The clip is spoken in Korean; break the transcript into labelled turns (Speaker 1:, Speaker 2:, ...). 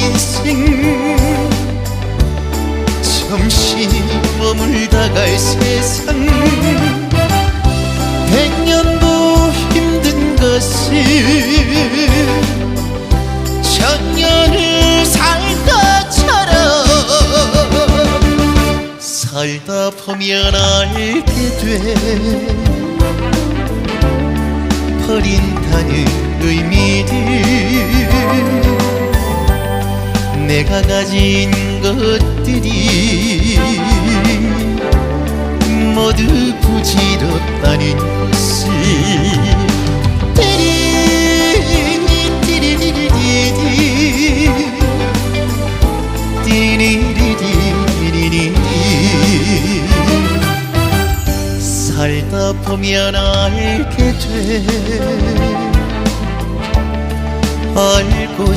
Speaker 1: 인생. 잠시 머물다 갈 세상. 백년도 힘든 것을 천년을 살다처럼 살다 보면 알게 돼. 버린다는 의미를 내가 가진 것들이 모두 부질없다는 것을 살다 보면 알게 돼. 알고